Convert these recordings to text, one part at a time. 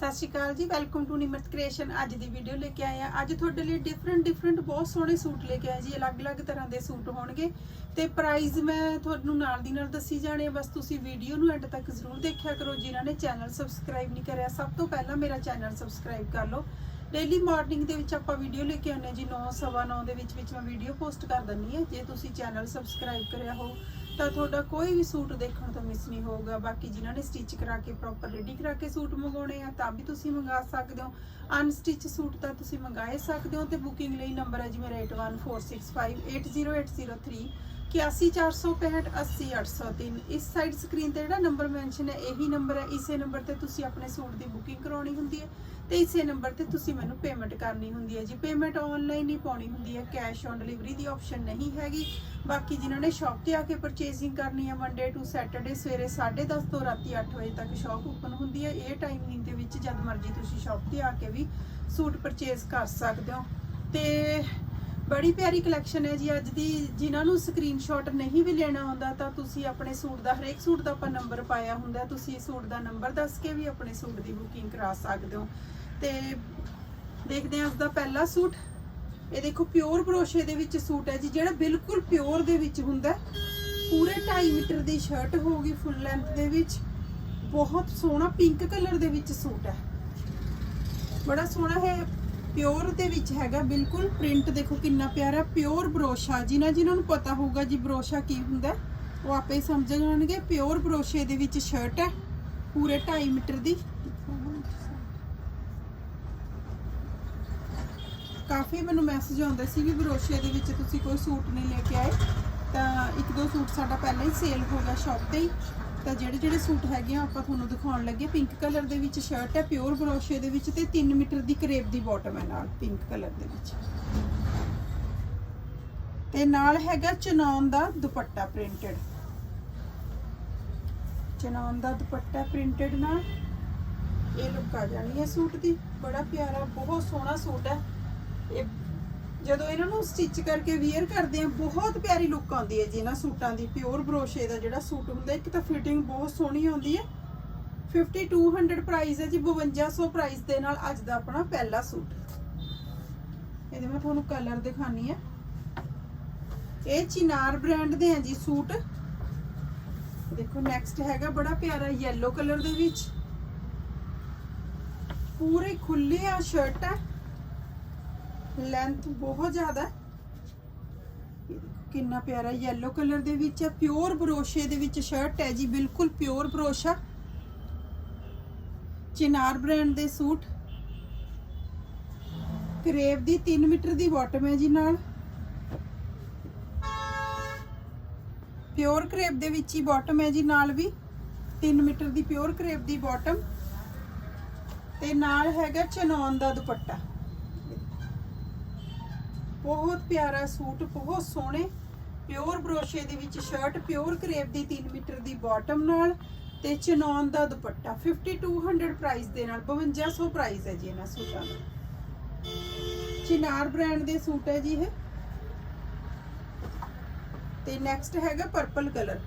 ਸਤਿ ਸ਼੍ਰੀ ਅਕਾਲ ਜੀ welcome to Nimrat creation ਅੱਜ ਦੀ ਵੀਡੀਓ ਲੈ ਕੇ ਆਏ ਆ ਅੱਜ ਤੁਹਾਡੇ ਲਈ ਡਿਫਰੈਂਟ ਡਿਫਰੈਂਟ ਬਹੁਤ ਸੋਹਣੇ ਸੂਟ ਲੈ ਕੇ ਆਏ ਜੀ। ਅਲੱਗ-ਅਲੱਗ ਤਰ੍ਹਾਂ ਦੇ ਸੂਟ ਹੋਣਗੇ। ਤੇ ਪ੍ਰਾਈਸ ਮੈਂ ਤੁਹਾਨੂੰ ਨਾਲ ਦੀ ਨਾਲ ਦੱਸੀ ਜਾਣੇ ਬਸ ਤੁਸੀਂ ਵੀਡੀਓ ਨੂੰ ਐਂਡ ਤੱਕ ਜ਼ਰੂਰ ਦੇਖਿਆ ਕਰੋ। ਜਿਨ੍ਹਾਂ ਨੇ ਚੈਨਲ ਸਬਸਕ੍ਰਾਈਬ ਨਹੀਂ ਕਰਿਆ, ਸਭ ਤੋਂ ਪਹਿਲਾਂ ਮੇਰਾ ਚੈਨਲ ਸਬਸਕ੍ਰਾਈਬ ਕਰ ਲਓ। ਡੇਲੀ ਮਾਰਨਿੰਗ ਦੇ ਵਿੱਚ ਆਪਾਂ ਵੀਡੀਓ ਲੈ ਕੇ ਆਉਂਦੇ ਹਾਂ ਜੀ। 9:30 ਦੇ ਵਿੱਚ ਵਿੱਚ ਮੈਂ ਵੀਡੀਓ ਪੋਸਟ ਕਰ ਦਿੰਦੀ ਹਾਂ। ਜੇ ਤੁਸੀਂ ਚੈਨਲ ਸਬਸਕ੍ਰਾਈਬ ਕਰਿਆ ਹੋ ਤਾਂ ਤੁਹਾਡਾ ਕੋਈ ਵੀ ਸੂਟ ਦੇਖਣ ਤੋਂ ਮਿਸ ਨਹੀਂ ਹੋਊਗਾ। ਬਾਕੀ ਜਿਨ੍ਹਾਂ ਨੇ ਸਟਿਚ ਕਰਾ ਕੇ ਪ੍ਰੋਪਰ ਰੈਡੀ ਕਰਾ ਕੇ ਸੂਟ ਮੰਗਾਉਣੇ ਆ, ਤਾਂ ਵੀ ਤੁਸੀਂ ਮੰਗਾ ਸਕਦੇ ਹੋ। ਅਨਸਟਿਚ ਸੂਟ ਤਾਂ ਤੁਸੀਂ ਮੰਗਾਏ ਸਕਦੇ ਹੋ ਤੇ ਬੁਕਿੰਗ ਲਈ ਨੰਬਰ ਹੈ ਜਿਵੇਂ ਮੇਰਾ 8146580803 8146580803 ਇਸ ਸਾਈਡ ਸਕਰੀਨ ਤੇ ਜਿਹੜਾ ਨੰਬਰ ਮੈਂਸ਼ਨ ਹੈ, ਇਹੀ ਨੰਬਰ ਹੈ। ਇਸੇ ਨੰਬਰ ਤੇ ਤੁਸੀਂ ਆਪਣੇ ਸੂਟ ਦੀ ਬੁਕਿੰਗ ਕਰਾਉਣੀ ਹੁੰਦੀ ਹੈ। ਤੇ ਇਸੇ ਨੰਬਰ ਤੇ ਤੁਸੀਂ ਮੈਨੂੰ ਪੇਮੈਂਟ ਕਰਨੀ ਹੁੰਦੀ ਹੈ ਜੀ। ਪੇਮੈਂਟ ਆਨਲਾਈਨ ਹੀ ਪਾਉਣੀ ਹੁੰਦੀ ਹੈ। ਕੈਸ਼ ਔਨ ਡਿਲੀਵਰੀ ਦੀ ਆਪਸ਼ਨ ਨਹੀਂ ਹੈਗੀ। ਬਾਕੀ ਜਿਨ੍ਹਾਂ ਨੇ ਸ਼ਾਪ ਤੇ ਆ ਕੇ ਪਰਚੇਸਿੰਗ ਕਰਨੀ ਹੈ ਮੰਡੇ ਟੂ ਸੈਟਰਡੇ ਸਵੇਰੇ 10:30 ਤੋਂ ਰਾਤੀ 8 ਵਜੇ ਤੱਕ ਸ਼ਾਪ ਓਪਨ ਹੁੰਦੀ ਹੈ। ਇਹ ਟਾਈਮਿੰਗ ਦੇ ਵਿੱਚ ਜਦ ਮਰਜ਼ੀ ਤੁਸੀਂ ਸ਼ਾਪ ਤੇ ਆ ਕੇ ਵੀ ਸੂਟ ਪਰਚੇਸ ਕਰ ਸਕਦੇ ਹੋ। ਤੇ ਬੜੀ ਪਿਆਰੀ ਕਲੈਕਸ਼ਨ ਹੈ ਜੀ। ਅੱਜ ਦੀ ਜਿਨ੍ਹਾਂ ਨੂੰ ਸਕਰੀਨਸ਼ਾਟ ਨਹੀਂ ਵੀ ਲੈਣਾ ਹੁੰਦਾ, ਤਾਂ ਤੁਸੀਂ ਆਪਣੇ ਸੂਟ ਦਾ, ਹਰੇਕ ਸੂਟ ਦਾ ਆਪਾਂ ਨੰਬਰ ਪਾਇਆ ਹੁੰਦਾ। ਤੁਸੀਂ ਸੂਟ ਦਾ ਨੰਬਰ ਦੱਸ ਕੇ ਵੀ ਆਪਣੇ ਸੂਟ ਦੀ ਬੁਕਿੰਗ ਕਰਾ ਸਕਦੇ ਹੋ। ਤੇ ਦੇਖਦੇ ਹਾਂ ਅੱਜ ਦਾ ਪਹਿਲਾ ਸੂਟ। ਇਹ ਦੇਖੋ ਪਿਓਰ ਬਰੋਸ਼ੇ ਦੇ ਵਿੱਚ ਸੂਟ ਹੈ ਜੀ, ਜਿਹੜਾ ਬਿਲਕੁਲ ਪਿਓਰ ਦੇ ਵਿੱਚ ਹੁੰਦਾ ਪੂਰੇ 2.5 ਮੀਟਰ ਦੀ ਸ਼ਰਟ ਹੋਊਗੀ ਫੁੱਲ ਲੈਂਥ ਦੇ ਵਿੱਚ। ਬਹੁਤ ਸੋਹਣਾ ਪਿੰਕ ਕਲਰ ਦੇ ਵਿੱਚ ਸੂਟ ਹੈ। ਬੜਾ ਸੋਹਣਾ ਹੈ ਪਿਓਰ ਦੇ ਵਿੱਚ ਹੈਗਾ, ਬਿਲਕੁਲ ਪ੍ਰਿੰਟ ਦੇਖੋ ਕਿੰਨਾ ਪਿਆਰਾ ਪਿਓਰ ਬਰੋਸ਼ਾ, ਜਿਨ੍ਹਾਂ ਜਿਨ੍ਹਾਂ ਨੂੰ ਪਤਾ ਹੋਊਗਾ ਜੀ ਬਰੋਸ਼ਾ ਕੀ ਹੁੰਦਾ ਉਹ ਆਪੇ ਸਮਝ ਜਾਣਗੇ। ਪਿਓਰ ਬਰੋਸ਼ੇ ਦੇ ਵਿੱਚ ਸ਼ਰਟ ਹੈ, ਪੂਰੇ 2.5 ਮੀਟਰ ਦੀ। ਕਾਫੀ ਮੈਨੂੰ ਮੈਸੇਜ ਆਉਂਦਾ ਸੀ ਵੀ ਬਰੋਸ਼ੇ ਦੇ ਵਿੱਚ ਤੁਸੀਂ ਕੋਈ ਸੂਟ ਨਹੀਂ ਲੈ ਕੇ ਆਏ, ਤਾਂ ਇੱਕ ਦੋ ਸੂਟ ਸਾਡਾ ਪਹਿਲਾਂ ਹੀ ਸੇਲ ਹੋ ਗਿਆ ਸ਼ਾਪ ਤੇ ਹੀ। ਤਾਂ ਜਿਹੜੇ ਜਿਹੜੇ ਸੂਟ ਹੈਗੇ ਆ, ਆਪਾਂ ਤੁਹਾਨੂੰ ਦਿਖਾਉਣ ਲੱਗੇ ਪਿੰਕ ਕਲਰ ਦੇ ਵਿੱਚ ਸ਼ਰਟ ਹੈ ਪਿਓਰ ਬਰੋਸ਼ੇ ਦੇ ਵਿੱਚ ਤੇ 3 ਮੀਟਰ ਦੀ ਕਰੇਬ ਦੀ ਬਾਟਮ ਹੈ ਨਾਲ ਪਿੰਕ ਕਲਰ ਦੇ ਵਿੱਚ। ਤੇ ਨਾਲ ਹੈਗਾ ਚਨੌਨ ਦਾ ਦੁਪੱਟਾ ਪ੍ਰਿੰਟਡ ਚਨੌਨ ਦਾ ਦੁਪੱਟਾ ਪ੍ਰਿੰਟਡ ਨਾਲ। ਇਹ ਲੁੱਕ ਆ ਜਾਣੀ ਹੈ ਸੂਟ ਦੀ। ਬੜਾ ਪਿਆਰਾ, ਬਹੁਤ ਸੋਹਣਾ ਸੂਟ ਹੈ। ਇਹ ਜਦੋਂ ਇਹਨਾਂ ਨੂੰ ਸਟਿਚ ਕਰਕੇ ਵੇਅਰ ਕਰਦੇ ਆ, ਬਹੁਤ ਪਿਆਰੀ ਲੁੱਕ ਆਉਂਦੀ ਹੈ ਜੀ ਇਹਨਾਂ ਸੂਟਾਂ ਦੀ ਪਿਓਰ ਬਰੋਸ਼ੇ ਦਾ ਜਿਹੜਾ ਸੂਟ ਹੁੰਦਾ, ਇੱਕ ਤਾਂ ਫਿਟਿੰਗ ਬਹੁਤ ਸੋਹਣੀ ਆਉਂਦੀ ਹੈ। 5200 ਪ੍ਰਾਈਸ ਹੈ ਜੀ 5200 ਪ੍ਰਾਈਸ ਦੇ ਨਾਲ ਅੱਜ ਦਾ ਆਪਣਾ ਪਹਿਲਾ ਸੂਟ। ਇਹਦੇ ਮੈਂ ਤੁਹਾਨੂੰ ਕਲਰ ਦਿਖਾਨੀ ਹੈ। ਇਹ ਚਿਨਾਰ ਬ੍ਰਾਂਡ ਦੇ ਆ ਜੀ ਸੂਟ। ਦੇਖੋ ਨੈਕਸਟ ਹੈਗਾ ਬੜਾ ਪਿਆਰਾ ਯੈਲੋ ਕਲਰ ਦੇ ਵਿੱਚ। ਪੂਰੇ ਖੁੱਲੇ ਆ ਸ਼ਰਟ ਹੈ। ਲੈਂਥ ਬਹੁਤ ਜ਼ਿਆਦਾ ਹੈ। ਕਿੰਨਾ ਪਿਆਰਾ ਯੈਲੋ ਕਲਰ ਦੇ ਵਿੱਚ ਹੈ। ਪਿਓਰ ਬਰੋਸ਼ੇ ਦੇ ਵਿੱਚ ਸ਼ਰਟ ਹੈ ਜੀ, ਬਿਲਕੁਲ ਪਿਓਰ ਬਰੋਸ਼ਾ ਚਿਨਾਰ ਬ੍ਰਾਂਡ ਦੇ ਸੂਟ। ਕਰੇਵ ਦੀ 3 ਮੀਟਰ ਦੀ ਬਾਟਮ ਹੈ ਜੀ ਨਾਲ। ਪਿਓਰ ਕਰੇਪ ਦੇ ਵਿੱਚ ਹੀ ਬਾਟਮ ਹੈ ਜੀ ਨਾਲ ਵੀ। 3 ਮੀਟਰ ਦੀ ਪਿਓਰ ਕਰੇਪ ਦੀ ਬਾਟਮ ਤੇ ਨਾਲ ਹੈਗਾ ਚਨੌਨ ਦਾ ਦੁਪੱਟਾ। ਬਹੁਤ ਪਿਆਰਾ ਸੂਟ, ਬਹੁਤ ਸੋਹਣੇ। ਪਿਓਰ ਬਰੋਸ਼ੇ ਦੇ ਵਿੱਚ ਸ਼ਰਟ ਪਿਓਰ ਕਰੇਪ ਦੀ 3 ਮੀਟਰ ਦੀ ਬਾਟਮ ਨਾਲ ਤੇ ਚਨੌਨ ਦਾ ਦੁਪੱਟਾ। 5200 ਪ੍ਰਾਈਸ ਦੇ ਨਾਲ 5200 ਪ੍ਰਾਈਸ ਹੈ ਜੀ ਇਹਨਾਂ ਸੂਟਾਂ ਦਾ। ਚਿਨਾਰ ਬ੍ਰਾਂਡ ਦੇ ਸੂਟ ਹੈ ਜੀ ਇਹ। ਤੇ ਨੈਕਸਟ ਹੈਗਾ ਪਰਪਲ ਕਲਰ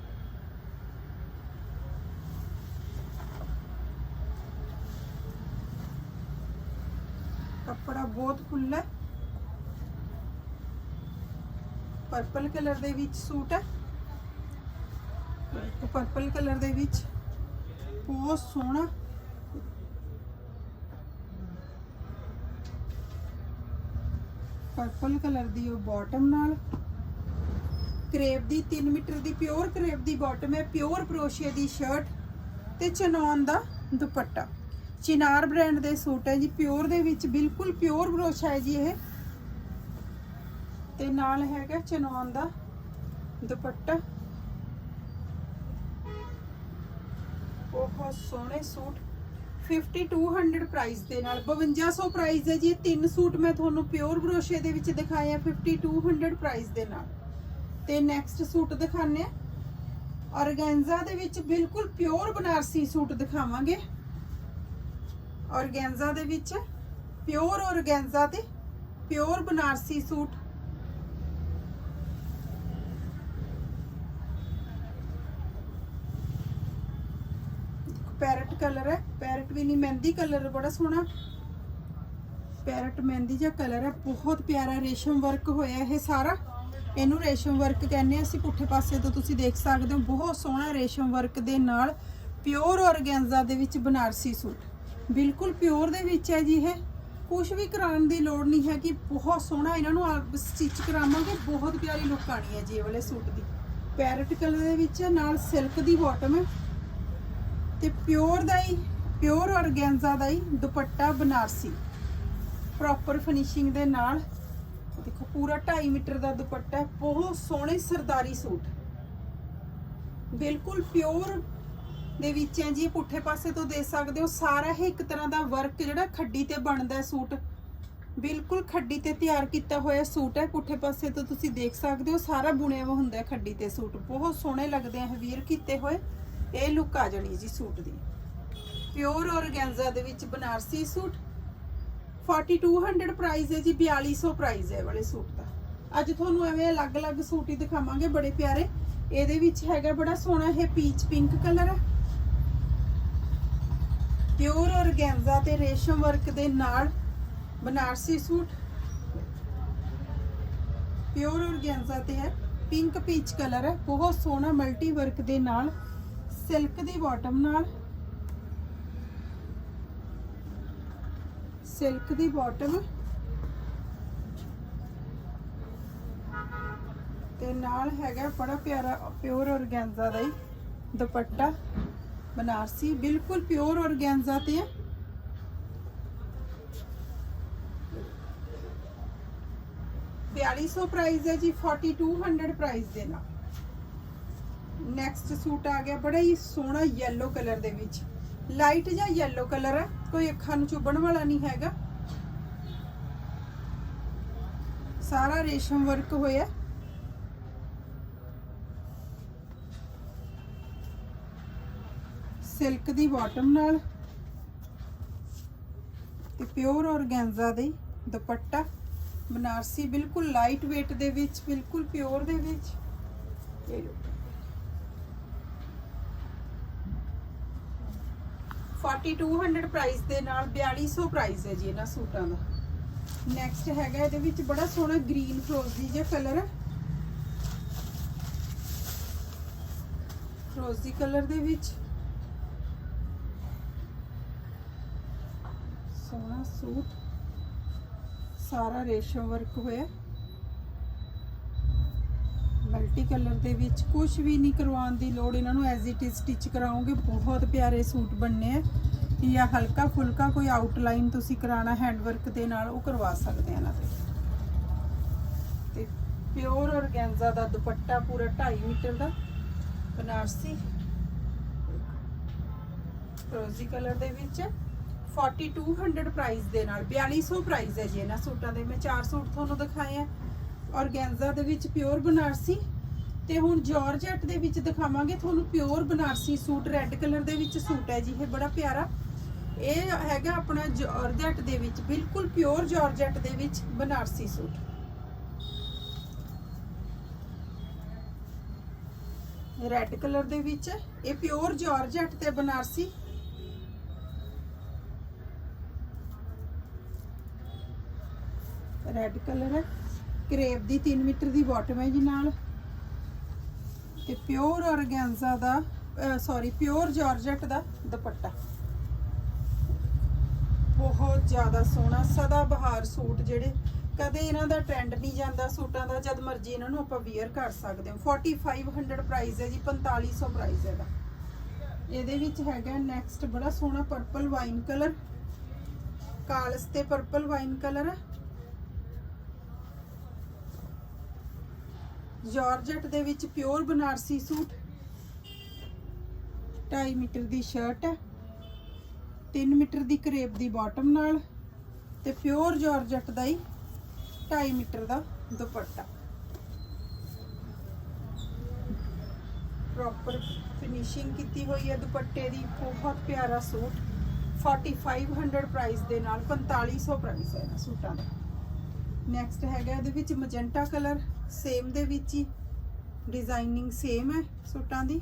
ਕੱਪੜਾ ਬਹੁਤ ਖੁੱਲਾ ਹੈ। ਪਰਪਲ ਕਲਰ ਦੇ ਵਿੱਚ ਸੂਟ ਹੈ। ਪਰਪਲ ਕਲਰ ਦੇ ਵਿੱਚ। ਬਹੁਤ ਸੋਹਣਾ। ਪਰਪਲ ਕਲਰ ਦੀ ਉਹ ਬਾਟਮ ਨਾਲ। ਕਰੇਪ ਦੀ 3 ਮੀਟਰ ਦੀ ਪਿਓਰ ਕਰੇਪ ਦੀ ਬਾਟਮ ਹੈ। ਪਿਓਰ ਕਰੋਸ਼ੀਆ ਦੀ ਸ਼ਰਟ ਤੇ ਚਨੌਨ ਦਾ ਦੁਪੱਟਾ। ਚਿਨਾਰ ਬ੍ਰਾਂਡ ਦੇ ਸੂਟ ਹੈ ਜੀ। ਪਿਓਰ ਦੇ ਵਿੱਚ ਬਿਲਕੁਲ ਪਿਓਰ ਬਰੋਸ਼ਾ ਹੈ ਜੀ ਇਹ। ਤੇ ਨਾਲ ਹੈਗਾ ਚਨੌਨ ਦਾ ਦੁਪੱਟਾ। ਬਹੁਤ ਸੋਹਣੇ ਸੂਟ। 5200 ਪ੍ਰਾਈਸ ਦੇ ਨਾਲ 5200 ਪ੍ਰਾਈਸ ਹੈ ਜੀ, ਇਹ ਤਿੰਨ ਸੂਟ ਮੈਂ ਤੁਹਾਨੂੰ ਪਿਓਰ ਬਰੋਸ਼ੇ ਦੇ ਵਿੱਚ ਦਿਖਾਏ ਆ 5200 ਪ੍ਰਾਈਸ ਦੇ ਨਾਲ। ਤੇ ਨੈਕਸਟ ਸੂਟ ਦਿਖਾਣੇ ਆ। ਔਰਗੈਂਜ਼ਾ ਦੇ ਵਿੱਚ ਬਿਲਕੁਲ ਪਿਓਰ ਬਨਾਰਸੀ ਸੂਟ ਦਿਖਾਵਾਂਗੇ। ਔਰਗੈਂਜ਼ਾ ਦੇ ਵਿੱਚ ਪਿਓਰ ਔਰਗੈਂਜ਼ਾ ਤੇ pure Banarasi suit parrot colour ਹੈ। ਪੈਰਟ ਵੀ ਨਹੀਂ, ਮਹਿੰਦੀ ਕਲਰ ਬੜਾ ਸੋਹਣਾ। ਪੈਰਟ, ਮਹਿੰਦੀ ਜਿਹਾ ਕਲਰ ਹੈ। ਬਹੁਤ ਪਿਆਰਾ ਰੇਸ਼ਮ ਵਰਕ ਹੋਇਆ ਇਹ ਸਾਰਾ। ਇਹਨੂੰ ਰੇਸ਼ਮ ਵਰਕ ਕਹਿੰਦੇ ਆ ਅਸੀਂ। ਪੁੱਠੇ ਪਾਸੇ ਤੋਂ ਤੁਸੀਂ ਦੇਖ ਸਕਦੇ ਹੋ। ਬਹੁਤ ਸੋਹਣਾ ਰੇਸ਼ਮ ਵਰਕ ਦੇ ਨਾਲ ਪਿਓਰ ਔਰਗੈਂਜ਼ਾ ਦੇ ਵਿੱਚ ਬਨਾਰਸੀ ਸੂਟ। ਬਿਲਕੁਲ ਪਿਓਰ ਦੇ ਵਿੱਚ ਹੈ ਜੀ ਇਹ। ਕੁਝ ਵੀ ਕਰਾਉਣ ਦੀ ਲੋੜ ਨਹੀਂ ਹੈ ਕਿ ਬਹੁਤ ਸੋਹਣਾ ਇਹਨਾਂ ਨੂੰ ਸਟਿਚ ਕਰਾਵਾਂਗੇ। ਬਹੁਤ ਪਿਆਰੀ ਲੁੱਕ ਆਣੀ ਹੈ ਜੀ ਇਹ ਵਾਲੇ ਸੂਟ ਦੀ। ਪੈਰਟ ਕਲਰ ਦੇ ਵਿੱਚ ਨਾਲ ਸਿਲਕ ਦੀ ਬਾਟਮ ਹੈ। ਤੇ ਪਿਓਰ ਦਾ ਹੀ, ਪਿਓਰ ਔਰਗੈਂਜ਼ਾ ਦਾ ਹੀ ਦੁਪੱਟਾ ਬਨਾਰਸੀ। ਪ੍ਰੋਪਰ ਫਿਨਿਸ਼ਿੰਗ ਦੇ ਨਾਲ, ਦੇਖੋ ਪੂਰਾ 2.5 ਮੀਟਰ ਦਾ ਦੁਪੱਟਾ ਹੈ, ਬਹੁਤ ਸੋਹਣੇ ਸਰਦਾਰੀ ਸੂਟ। ਬਿਲਕੁਲ ਪਿਓਰ ਦੇ ਵਿੱਚ ਹੈ ਜੀ ਪੁੱਠੇ ਪਾਸੇ ਤੋਂ ਦੇ ਸਕਦੇ ਹੋ। ਸਾਰਾ ਇਹ ਇੱਕ ਤਰ੍ਹਾਂ ਦਾ ਵਰਕ ਜਿਹੜਾ ਖੱਡੀ ਤੇ ਬਣਦਾ ਹੈ ਸੂਟ। ਬਿਲਕੁਲ ਖੱਡੀ ਤੇ ਤਿਆਰ ਕੀਤਾ ਹੋਇਆ ਸੂਟ ਹੈ, ਪੁੱਠੇ ਪਾਸੇ ਤੋਂ ਤੁਸੀਂ ਦੇਖ ਸਕਦੇ ਹੋ, ਸਾਰਾ ਬੁਣਿਆ ਹੋਇਆ ਹੁੰਦਾ ਹੈ ਖੱਡੀ ਤੇ ਸੂਟ। ਬਹੁਤ ਸੋਹਣੇ ਲੱਗਦੇ ਆ ਵੀਰ ਕੀਤੇ ਹੋਏ। ਇਹ ਲੁੱਕ ਆ ਜਾਣੀ ਜੀ ਸੂਟ ਦੀ। ਪਿਓਰ ਔਰਗੈਂਜ਼ਾ ਦੇ ਵਿੱਚ ਬਨਾਰਸੀ ਸੂਟ। 4200 ਪ੍ਰਾਈਸ ਹੈ ਜੀ 4200 ਪ੍ਰਾਈਸ ਹੈ ਵਾਲੇ ਸੂਟ ਦਾ। ਅੱਜ ਤੁਹਾਨੂੰ ਐਵੇਂ ਅਲੱਗ-ਅਲੱਗ ਸੂਟ ਹੀ ਦਿਖਾਵਾਂਗੇ, ਬੜੇ ਪਿਆਰੇ। ਇਹਦੇ ਵਿੱਚ ਹੈਗਾ ਬੜਾ ਸੋਹਣਾ ਇਹ ਪੀਚ ਪਿੰਕ ਕਲਰ ਹੈ। ਪਿਓਰ ਔਰਗੈਂਜ਼ਾ ਤੇ ਰੇਸ਼ਮ ਵਰਕ ਦੇ ਨਾਲ ਬਨਾਰਸੀ ਸੂਟ। ਪਿਓਰ ਔਰਗੈਂਜ਼ਾ ਤੇ ਹੈ ਪਿੰਕ ਪੀਚ ਕਲਰ ਹੈ। ਬਹੁਤ ਸੋਹਣਾ ਮਲਟੀ ਵਰਕ ਦੇ ਨਾਲ। ਸਿਲਕ ਦੀ ਬਾਟਮ ਨਾਲ। ਸਿਲਕ ਦੀ ਬਾਟਮ ਤੇ ਨਾਲ ਹੈਗਾ ਬੜਾ ਪਿਆਰਾ ਪਿਓਰ ਔਰਗੈਂਜ਼ਾ ਦਾ ਹੀ ਦੁਪੱਟਾ। ਬਨਾਰਸੀ, ਬਿਲਕੁਲ ਪਿਓਰ ਔਰਗੈਂਜ਼ਾ ਤੇ ਹੈ ਬਿਆਲੀ ਸੌ ਪ੍ਰਾਈਸ ਹੈ ਜੀ 4200 ਪ੍ਰਾਈਸ ਦੇ ਨਾਲ। ਨੈਕਸਟ ਸੂਟ ਆ ਗਿਆ ਬੜਾ ਹੀ ਸੋਹਣਾ ਯੈਲੋ ਕਲਰ ਦੇ ਵਿੱਚ। ਲਾਈਟ ਜਾਂ ਯੈਲੋ ਕਲਰ ਹੈ ਕੋਈ ਅੱਖਾਂ ਨੂੰ ਚੁੱਭਣ ਵਾਲਾ ਨਹੀਂ ਹੈਗਾ। ਸਾਰਾ ਰੇਸ਼ਮ ਵਰਕ ਹੋਇਆ। ਸਿਲਕ ਦੀ ਬਾਟਮ ਨਾਲ ਤੇ ਪਿਓਰ ਔਰਗੈਂਜ਼ਾ ਦੇ ਦੁਪੱਟਾ। ਬਨਾਰਸੀ ਬਿਲਕੁਲ ਲਾਈਟ weight ਦੇ ਵਿੱਚ, ਬਿਲਕੁਲ ਪਿਓਰ ਦੇ ਵਿੱਚ। ਇਹ ਲਓ। 4200 ਪ੍ਰਾਈਸ ਦੇ ਨਾਲ 4200 ਪ੍ਰਾਈਸ ਹੈ ਜੀ ਇਹਨਾਂ ਸੂਟਾਂ ਦਾ। ਨੈਕਸਟ ਹੈਗਾ ਇਹਦੇ ਵਿੱਚ ਬੜਾ ਸੋਹਣਾ ਗ੍ਰੀਨ ਫਰੋਜ਼ੀ ਜਿਹਾ ਕਲਰ ਹੈ ਫਰੋਜ਼ੀ ਕਲਰ ਦੇ ਵਿੱਚ ਸੋਹਣਾ ਸੂਟ। ਸਾਰਾ ਰੇਸ਼ਮ ਵਰਕ ਹੋਇਆ। ਮਲਟੀ ਕਲਰ ਦੇ ਵਿੱਚ ਕੁਝ ਵੀ ਨਹੀਂ ਕਰਵਾਉਣ ਦੀ ਲੋੜ, ਇਹਨਾਂ ਨੂੰ ਐਜ਼ ਇਟ ਇਜ਼ ਸਟਿਚ ਕਰਾਉਂਗੇ ਬਹੁਤ ਪਿਆਰੇ ਸੂਟ ਬਣਨੇ ਆ। ਜਾਂ ਹਲਕਾ ਫੁਲਕਾ ਕੋਈ ਆਊਟਲਾਈਨ ਤੁਸੀਂ ਕਰਾਣਾ ਹੈਂਡ ਵਰਕ ਦੇ ਨਾਲ ਉਹ ਕਰਵਾ ਸਕਦੇ ਆ ਇਹਨਾਂ ਤੇ ਤੇ ਪਿਓਰ ਔਰਗੈਂਜ਼ਾ ਦਾ ਦੁਪੱਟਾ ਪੂਰਾ 2.5 ਮੀਟਰ ਦਾ, ਬਨਾਰਸੀ। ਰੋਜ਼ੀ ਕਲਰ ਦੇ ਵਿੱਚ 4200 ਪ੍ਰਾਈਸ ਦੇ ਨਾਲ 4200 ਪ੍ਰਾਈਸ ਹੈ ਜੀ ਇਹਨਾਂ ਸੂਟਾਂ ਦੇ, ਮੈਂ ਚਾਰ ਸੂਟ ਤੁਹਾਨੂੰ ਦਿਖਾਏ ਆ। ਔਰਗੈਂਜ਼ਾ ਦੇ ਵਿੱਚ ਪਿਓਰ ਬਨਾਰਸੀ ਤੇ ਹੁਣ ਜਾਰਜਟ ਦੇ ਵਿੱਚ ਦਿਖਾਵਾਂਗੇ। ਤੁਹਾਨੂੰ pure Banarasi suit red colour ਦੇ ਵਿੱਚ ਸੂਟ ਹੈ ਜੀ, ਇਹ ਬੜਾ ਪਿਆਰਾ। ਇਹ ਹੈਗਾ ਆਪਣਾ ਜਾਰਜਟ ਦੇ ਵਿੱਚ, ਬਿਲਕੁਲ ਪਿਓਰ ਜਾਰਜਟ ਦੇ ਵਿੱਚ ਬਨਾਰਸੀ ਸੂਟ। ਰੈੱਡ ਕਲਰ ਦੇ ਵਿੱਚ, ਇਹ ਪਿਓਰ ਜਾਰਜਟ ਤੇ ਬਨਾਰਸੀ। ਰੈੱਡ ਕਲਰ ਹੈ। ਕਰੇਪ ਦੀ 3 ਮੀਟਰ ਦੀ ਬਾਟਮ ਹੈ ਜੀ ਨਾਲ। ਤੇ ਪਿਓਰ ਔਰਗੈਂਜ਼ਾ ਦਾ ਸੌਰੀ ਪਿਓਰ ਜਾਰਜਟ ਦਾ ਦੁਪੱਟਾ। ਬਹੁਤ ਜ਼ਿਆਦਾ ਸੋਹਣਾ, ਸਦਾ ਬਹਾਰ ਸੂਟ ਜਿਹੜੇ, ਕਦੇ ਇਹਨਾਂ ਦਾ ਟ੍ਰੈਂਡ ਨਹੀਂ ਜਾਂਦਾ ਸੂਟਾਂ ਦਾ, ਜਦ ਮਰਜ਼ੀ ਇਹਨਾਂ ਨੂੰ ਆਪਾਂ ਵੇਅਰ ਕਰ ਸਕਦੇ ਹਾਂ। 4500 ਪ੍ਰਾਈਸ ਹੈ ਜੀ 4500 ਪ੍ਰਾਈਸ ਹੈ ਦਾ ਇਹਦੇ ਵਿੱਚ ਹੈਗਾ ਨੈਕਸਟ ਬੜਾ ਸੋਹਣਾ ਪਰਪਲ ਵਾਈਨ ਕਲਰ ਕਾਲਸ ਤੇ ਪਰਪਲ ਵਾਈਨ ਕਲਰ ਹੈ ਜਾਰਜਟ ਦੇ ਵਿੱਚ ਪਿਓਰ ਬਨਾਰਸੀ ਸੂਟ 2.5 ਮੀਟਰ ਦੀ ਸ਼ਰਟ ਹੈ 3 ਮੀਟਰ ਦੀ ਕਰੇਪ ਦੀ ਬਾਟਮ ਨਾਲ ਤੇ ਪਿਓਰ ਜਾਰਜਟ ਦਾ ਹੀ 2.5 ਮੀਟਰ ਦਾ ਦੁਪੱਟਾ। ਪ੍ਰੋਪਰ ਫਿਨਿਸ਼ਿੰਗ ਕੀਤੀ ਹੋਈ ਹੈ ਦੁਪੱਟੇ ਦੀ, ਬਹੁਤ ਪਿਆਰਾ ਸੂਟ। 4500 ਪ੍ਰਾਈਸ ਦੇ ਨਾਲ 4500 ਪ੍ਰਾਈਸ ਹੈ ਇਹਨਾਂ ਸੂਟਾਂ ਦਾ। ਨੈਕਸਟ ਹੈਗਾ ਇਹਦੇ ਵਿੱਚ ਮਜੈਂਟਾ ਕਲਰ ਸੇਮ ਦੇ ਵਿੱਚ ਹੀ ਡਿਜ਼ਾਈਨਿੰਗ ਸੇਮ ਹੈ ਸੂਟਾਂ ਦੀ।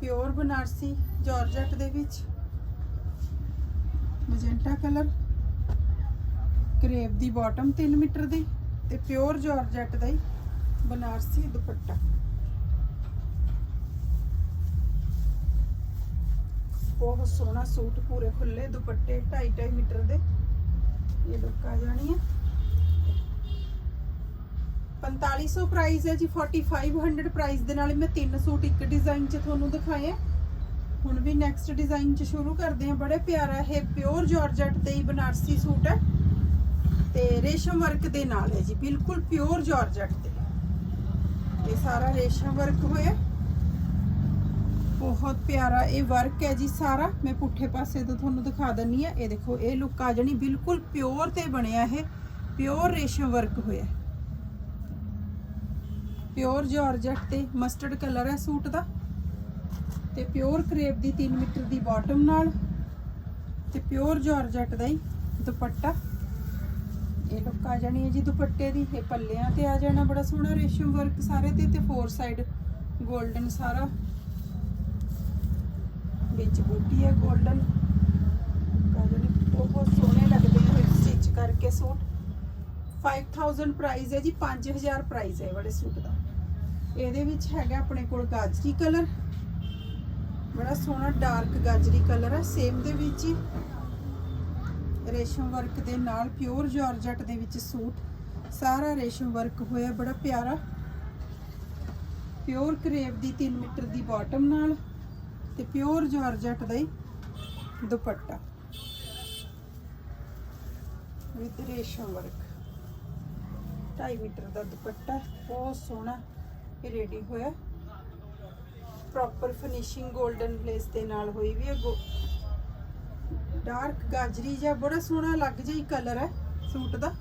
ਪਿਓਰ ਬਨਾਰਸੀ ਜਾਰਜਟ ਦੇ ਵਿੱਚ ਮਜੈਂਟਾ ਕਲਰ ਕਰੇਪ ਦੀ ਬਾਟਮ 3 ਮੀਟਰ ਦੀ ਤੇ ਪਿਓਰ ਜਾਰਜਟ ਦਾ ਹੀ ਬਨਾਰਸੀ ਦੁਪੱਟਾ। ਬਹੁਤ ਸੋਹਣਾ ਸੂਟ ਪੂਰੇ ਖੁੱਲੇ ਦੁਪੱਟੇ 2.5 ਮੀਟਰ ਦੇ। ਇਹ ਲੁੱਕ ਆ ਜਾਣੀ ਹੈ 4500 ਪ੍ਰਾਈਸ ਹੈ ਜੀ 4500 ਪ੍ਰਾਈਸ ਦੇ ਨਾਲ ਮੈਂ ਤਿੰਨ ਸੂਟ ਇੱਕ ਡਿਜ਼ਾਈਨ 'ਚ ਤੁਹਾਨੂੰ ਦਿਖਾਏ ਹੁਣ ਵੀ ਨੈਕਸਟ ਡਿਜ਼ਾਈਨ 'ਚ ਸ਼ੁਰੂ ਕਰਦੇ ਹਾਂ। ਬੜੇ ਪਿਆਰਾ ਇਹ ਪਿਓਰ ਜਾਰਜਟ ਤੇ ਹੀ ਬਨਾਰਸੀ ਸੂਟ ਹੈ। ਤੇ ਰੇਸ਼ਮ ਵਰਕ ਦੇ ਨਾਲ ਹੈ ਜੀ, ਬਿਲਕੁਲ ਪਿਓਰ ਜਾਰਜਟ ਤੇ। ਇਹ ਸਾਰਾ ਰੇਸ਼ਮ ਵਰਕ ਹੋਇਆ। ਬਹੁਤ ਪਿਆਰਾ ਇਹ ਵਰਕ ਹੈ ਜੀ ਸਾਰਾ। ਮੈਂ ਪੁੱਠੇ ਪਾਸੇ ਤੋਂ ਤੁਹਾਨੂੰ ਦਿਖਾ ਦਿੰਨੀ ਆ ਇਹ ਦੇਖੋ, ਇਹ ਲੁੱਕ ਆ ਜਣੀ ਬਿਲਕੁਲ ਪਿਓਰ ਤੇ ਬਣਿਆ ਇਹ। ਪਿਓਰ ਰੇਸ਼ਮ ਵਰਕ ਹੋਇਆ। ਪਿਓਰ ਜਾਰਜਟ ਤੇ ਮਸਟਰਡ ਕਲਰ ਹੈ ਸੂਟ ਦਾ। ਤੇ ਪਿਓਰ ਕਰੇਪ ਦੀ 3 ਮੀਟਰ ਦੀ ਬਾਟਮ ਨਾਲ ਤੇ ਪਿਓਰ ਜਾਰਜਟ ਦਾ ਹੀ ਦੁਪੱਟਾ। ਇਹ ਲੁੱਕ ਆ ਜਾਣੀ ਹੈ ਜੀ ਦੁਪੱਟੇ ਦੀ। ਇਹ ਪੱਲਿਆਂ ਤੇ ਆ ਜਾਣਾ, ਬੜਾ ਸੋਹਣਾ ਰੇਸ਼ਮ ਵਰਕ ਸਾਰੇ ਤੇ ਤੇ ਫੋਰ ਸਾਈਡ 골ਡਨ ਸਾਰਾ। ਵਿੱਚ ਬੂਟੀ ਹੈ 골ਡਨ ਜਾਣੀ ਬਹੁਤ ਸੋਹਣੇ ਲੱਗਦੇ ਨੇ ਸਟਿਚ ਕਰਕੇ ਸੂਟ। 5000 ਪ੍ਰਾਈਸ ਹੈ ਜੀ 5000 ਪ੍ਰਾਈਸ ਹੈ ਇਹ ਵਾਲੇ ਸੂਟ ਦਾ। ਇਹਦੇ ਵਿੱਚ ਹੈਗਾ ਆਪਣੇ ਕੋਲ ਗਾਜਰੀ ਕਲਰ। ਬੜਾ ਸੋਹਣਾ ਡਾਰਕ ਗਾਜਰੀ ਕਲਰ ਹੈ ਸੇਮ ਦੇ ਵਿੱਚ ਹੀ। ਰੇਸ਼ਮ ਵਰਕ ਦੇ ਨਾਲ ਪਿਓਰ ਜਾਰਜਟ ਦੇ ਵਿੱਚ ਸੂਟ। ਸਾਰਾ ਰੇਸ਼ਮ ਵਰਕ ਹੋਇਆ, ਬੜਾ ਪਿਆਰਾ। ਪਿਓਰ ਕਰੇਪ ਦੀ 3 ਮੀਟਰ ਦੀ ਬਾਟਮ ਨਾਲ ਤੇ ਪਿਓਰ ਜਾਰਜਟ ਦਾ ਹੀ ਦੁਪੱਟਾ। With Resham work. 2.5 ਮੀਟਰ ਦਾ ਦੁਪੱਟਾ, ਬਹੁਤ ਸੋਹਣਾ। ਇਹ ਰੈਡੀ ਹੋਇਆ। ਪ੍ਰੋਪਰ ਫਿਨਿਸ਼ਿੰਗ 골ਡਨ ਲੇਸ ਦੇ ਨਾਲ ਹੋਈ ਵੀ ਹੈ ਡਾਰਕ ਗਾਜਰੀ ਜਿਹਾ, ਬੜਾ ਸੋਹਣਾ ਲੱਗ ਜਾਈ ਕਲਰ ਹੈ ਸੂਟ ਦਾ।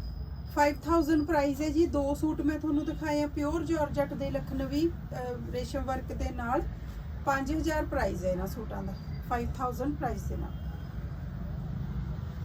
5000 ਪ੍ਰਾਈਸ ਹੈ ਜੀ। ਦੋ ਸੂਟ ਮੈਂ ਤੁਹਾਨੂੰ ਦਿਖਾਏ ਆ ਪਿਓਰ ਜਾਰਜਟ ਦੇ ਲਖਨਵੀ ਰੇਸ਼ਮ ਵਰਕ ਦੇ ਨਾਲ। 5000 ਪ੍ਰਾਈਸ ਹੈ ਇਹਨਾਂ ਸੂਟਾਂ ਦਾ। 5000 ਪ੍ਰਾਈਸ ਦੇ ਨਾਲ।